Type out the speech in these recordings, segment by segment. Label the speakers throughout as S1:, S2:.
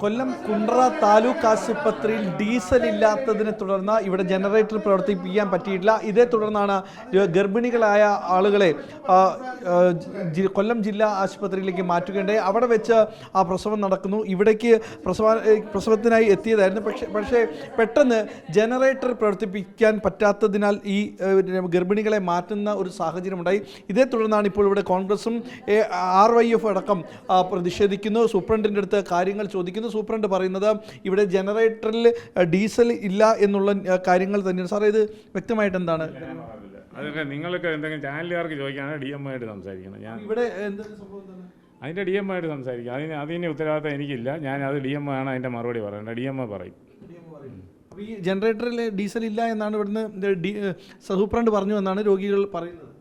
S1: കൊല്ലം കുണ്ട്ര താലൂക്ക് ആശുപത്രിയിൽ ഡീസൽ ഇല്ലാത്തതിനെ തുടർന്ന് ഇവിടെ ജനറേറ്റർ പ്രവർത്തിപ്പിക്കാൻ പറ്റിയിട്ടില്ല. ഇതേ തുടർന്നാണ് ഗർഭിണികളായ ആളുകളെ കൊല്ലം ജില്ലാ ആശുപത്രിയിലേക്ക് മാറ്റുകയുണ്ടായി. അവിടെ വെച്ച് ആ പ്രസവം നടക്കുന്നു. ഇവിടേക്ക് പ്രസവ പ്രസവത്തിനായി എത്തിയതായിരുന്നു. പക്ഷേ പക്ഷേ പെട്ടെന്ന് ജനറേറ്റർ പ്രവർത്തിപ്പിക്കാൻ പറ്റാത്തതിനാൽ ഈ ഗർഭിണികളെ മാറ്റുന്ന ഒരു സാഹചര്യമുണ്ടായി. ഇതേ തുടർന്നാണ് ഇപ്പോൾ ഇവിടെ കോൺഗ്രസും ആർ വൈ എഫ് അടക്കം പ്രതിഷേധിക്കുന്നു. സൂപ്രണ്ടിന്റെ അടുത്ത് കാര്യങ്ങൾ ചോദിക്കുന്നു. സൂപ്രണ്ട് പറയുന്നത് ഇവിടെ ജനറേറ്ററിൽ ഡീസൽ ഇല്ല എന്നുള്ള കാര്യങ്ങൾ തന്നെയാണ്. സാറേ ഇത് വ്യക്തമായിട്ട് എന്താണ്?
S2: അതൊക്കെ നിങ്ങൾക്ക് എന്തെങ്കിലും ചാനലുകാർക്ക് ചോദിക്കാനാണ് ഡി എം ആയിട്ട് സംസാരിക്കണം ഞാൻ
S1: ഇവിടെ
S2: അതിന്റെ ഡി എം ആയിട്ട് സംസാരിക്കാം. അതിന് അതിന് ഉത്തരവാദിത്തം എനിക്കില്ല. ഞാൻ അത് ഡി എം ആണ് അതിന്റെ മറുപടി പറയേണ്ടത്. ഡി എം പറയും.
S1: അപ്പോൾ ഈ ജനറേറ്ററിൽ ഡീസൽ ഇല്ല എന്നാണ് ഇവിടുന്ന് ഇത് സൂപ്രണ്ട് പറഞ്ഞു എന്നാണ് രോഗികൾ പറയുന്നത്.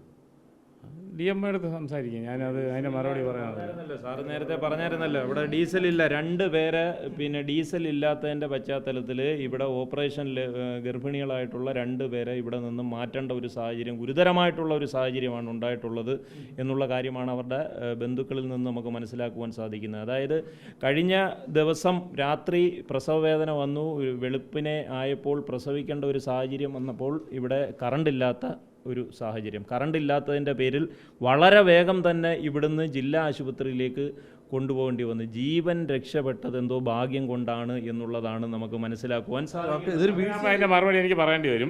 S2: ഡി എം എടുത്ത് സംസാരിക്കും. ഞാനത് അതിന്റെ മറുപടി
S3: പറഞ്ഞിരുന്നല്ലോ, സാറ് നേരത്തെ പറഞ്ഞായിരുന്നല്ലോ. ഇവിടെ ഡീസൽ ഇല്ല. രണ്ട് പേര് പിന്നെ ഡീസൽ ഇല്ലാത്തതിന്റെ പശ്ചാത്തലത്തിൽ ഇവിടെ ഓപ്പറേഷനിൽ ഗർഭിണികളായിട്ടുള്ള രണ്ട് പേരെ ഇവിടെ നിന്ന് മാറ്റേണ്ട ഒരു സാഹചര്യം ഗുരുതരമായിട്ടുള്ള ഒരു സാഹചര്യമാണ് ഉണ്ടായിട്ടുള്ളത് എന്നുള്ള കാര്യമാണ് അവരുടെ ബന്ധുക്കളിൽ നിന്ന് നമുക്ക് മനസ്സിലാക്കുവാൻ സാധിക്കുന്നത്. അതായത് കഴിഞ്ഞ ദിവസം രാത്രി പ്രസവവേദന വന്നു വെളുപ്പിനെ ആയപ്പോൾ പ്രസവിക്കേണ്ട ഒരു സാഹചര്യം വന്നപ്പോൾ ഇവിടെ കറണ്ട് ഇല്ലാത്ത ഒരു സാഹചര്യം. കറണ്ട് ഇല്ലാത്തതിന്റെ പേരിൽ വളരെ വേഗം തന്നെ ഇവിടുന്ന് ജില്ലാ ആശുപത്രിയിലേക്ക് കൊണ്ടുപോകേണ്ടി വന്നു. ജീവൻ രക്ഷപ്പെട്ടത് എന്തോ ഭാഗ്യം കൊണ്ടാണ് എന്നുള്ളതാണ് നമുക്ക് മനസ്സിലാക്കുവാൻ
S2: അതിന്റെ മറുപടി എനിക്ക് പറയേണ്ടി വരും.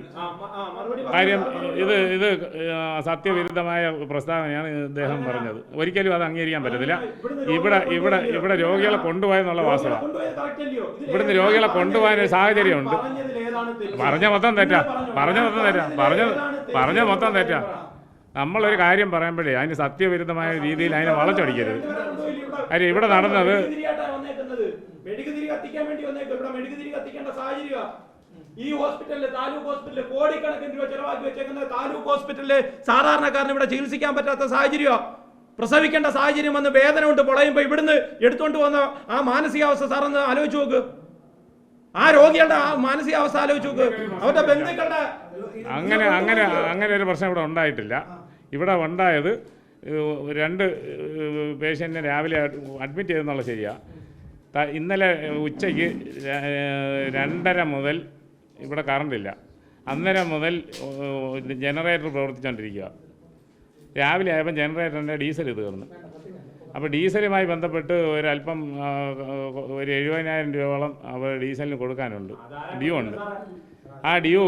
S2: കാര്യം ഇത് ഇത് സത്യവിരുദ്ധമായ പ്രസ്താവനയാണ് ഇദ്ദേഹം പറഞ്ഞത്. ഒരിക്കലും അത് അംഗീകരിക്കാൻ പറ്റത്തില്ല. ഇവിടെ ഇവിടെ ഇവിടെ രോഗികളെ കൊണ്ടുപോയെന്നുള്ള വാസ്തവ. ഇവിടുന്ന് രോഗികളെ കൊണ്ടുപോകാൻ ഒരു സാഹചര്യമുണ്ട്. പറഞ്ഞ മൊത്തം തെറ്റാ. പറഞ്ഞ. മൊത്തം തെറ്റാ. പറഞ്ഞ പറഞ്ഞ മൊത്തം തെറ്റാ. നമ്മളൊരു കാര്യം പറയുമ്പോഴേ അതിന് സത്യവിരുദ്ധമായ രീതിയിൽ അതിനെ വളച്ചൊടിക്കരുത്. കാര്യം ഇവിടെ നടന്നത്
S4: ഈ ഹോസ്പിറ്റലിലെ താലൂക്ക് ഹോസ്പിറ്റലിൽ കോടിക്കണക്കിന് രൂപ ചെലവാക്കി വെച്ചേക്കുന്ന താലൂക്ക് ഹോസ്പിറ്റലിലെ സാധാരണക്കാരന് ഇവിടെ ചികിത്സിക്കാൻ പറ്റാത്ത സാഹചര്യ പ്രസവിക്കേണ്ട സാഹചര്യം വന്ന് വേദന കൊണ്ട് പൊളയുമ്പോ ഇവിടുന്ന് എടുത്തുകൊണ്ട് വന്ന ആ മാനസികാവസ്ഥ സാറൊന്ന് ആലോചിച്ച് നോക്ക്. ആ രോഗികളുടെ ആ മാനസികാവസ്ഥ ആലോചിച്ച് നോക്ക്. അവരുടെ ബന്ധുക്കളുടെ
S2: അങ്ങനെ അങ്ങനെ അങ്ങനെ ഒരു പ്രശ്നം ഇവിടെ ഉണ്ടായിട്ടില്ല. ഇവിടെ ഉണ്ടായത് രണ്ട് പേഷ്യന്റിനെ രാവിലെ അഡ്മിറ്റ് ചെയ്തെന്നുള്ള ശരിയാണ് ഇന്നലെ ഉച്ചയ്ക്ക് രണ്ടര മുതൽ ഇവിടെ കറണ്ടില്ല. അന്നേരം മുതൽ ജനറേറ്റർ പ്രവർത്തിച്ചുകൊണ്ടിരിക്കുക രാവിലെ ആയപ്പോൾ ജനറേറ്ററിന്റെ ഡീസൽ ഇത് തീർന്നു അപ്പോൾ ഡീസലുമായി ബന്ധപ്പെട്ട് ഒരല്പം ഒരു എഴുപതിനായിരം രൂപയോളം അവർ ഡീസലിന് കൊടുക്കാനുണ്ട്. ഡ്യൂ ഉണ്ട്. ആ ഡ്യൂ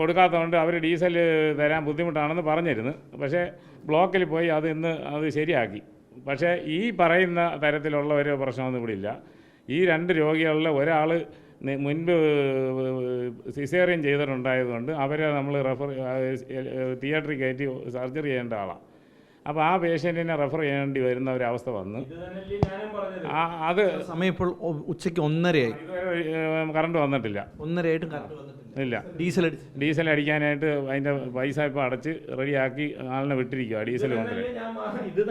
S2: കൊടുക്കാത്തതുകൊണ്ട് അവർ ഡീസൽ തരാൻ ബുദ്ധിമുട്ടാണെന്ന് പറഞ്ഞിരുന്നു. പക്ഷേ ബ്ലോക്കിൽ പോയി അത് ഇന്ന് അത് ശരിയാക്കി. പക്ഷേ ഈ പറയുന്ന തരത്തിലുള്ള ഒരു പ്രശ്നമൊന്നും ഇവിടെ ഇല്ല ഈ രണ്ട് രോഗികളിൽ ഒരാൾ മുൻപ് സിസേറിയൻ ചെയ്തിട്ടുണ്ടായതുകൊണ്ട് അവരെ നമ്മൾ റെഫർ തിയേറ്ററിൽ കയറ്റി സർജറി ചെയ്യേണ്ട ആളാണ് അപ്പോൾ ആ പേഷ്യന്റിനെ റെഫർ ചെയ്യേണ്ടി വരുന്ന ഒരവസ്ഥ വന്ന്. ആ അത്
S1: സമയം ഇപ്പോൾ ഉച്ചയ്ക്ക് ഒന്നരയായി.
S2: കറണ്ട് വന്നിട്ടില്ല.
S1: ഒന്നരയായിട്ടും കറണ്ട് വന്നിട്ടില്ല.
S2: ഇല്ല.
S1: ഡീസൽ
S2: ഡീസൽ അടിക്കാനായിട്ട് അതിന്റെ പൈസ ഇപ്പൊ അടച്ച് റെഡിയാക്കി ആളിനെ വിട്ടിരിക്കുക ഡീസൽ
S4: ഇത്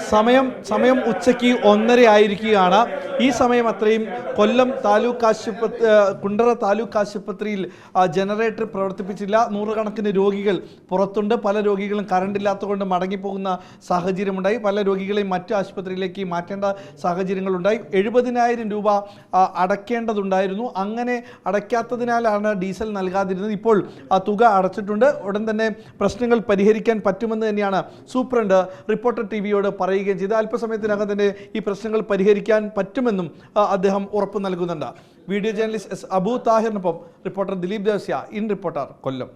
S1: സമയം സമയം ഉച്ചയ്ക്ക് ഒന്നര ആയിരിക്കുകയാണ്. ഈ സമയം അത്രയും കൊല്ലം താലൂക്ക് ആശുപത്രി കുണ്ടറ താലൂക്ക് ആശുപത്രിയിൽ ആ, ജനറേറ്റർ പ്രവർത്തിപ്പിച്ചില്ല. നൂറുകണക്കിന് രോഗികൾ പുറത്തുണ്ട്. പല രോഗികളും കറണ്ട് ഇല്ലാത്തതുകൊണ്ട് മടങ്ങിപ്പോകുന്ന സാഹചര്യമുണ്ടായി. പല രോഗികളെയും മറ്റു ആശുപത്രിയിലേക്ക് മാറ്റേണ്ട സാഹചര്യങ്ങളുണ്ടായി. എഴുപതിനായിരം രൂപ അടക്കേണ്ടതുണ്ടായിരുന്നു. അടയ്ക്കേണ്ടതുണ്ടായിരുന്നു അങ്ങനെ അടയ്ക്കാത്തതിനാലാണ് ഡീസൽ നൽകാതിരുന്നത്. ഇപ്പോൾ ആ തുക അടച്ചിട്ടുണ്ട്. ഉടൻ തന്നെ പ്രശ്നങ്ങൾ പരിഹരിക്കാൻ പറ്റുമെന്ന് തന്നെയാണ് സൂപ്രണ്ട് റിപ്പോർട്ടർ ടി വിയോട് പറയുകയും ചെയ്ത് അല്പസമയത്തിനകം തന്നെ ഈ പ്രശ്നങ്ങൾ പരിഹരിക്കാൻ പറ്റുമെന്നും അദ്ദേഹം ഉറപ്പ് നൽകുന്നുണ്ട്. Video journalist S. Abu താഹിറിനൊപ്പം reporter Dileep Devasya in reporter Kollam.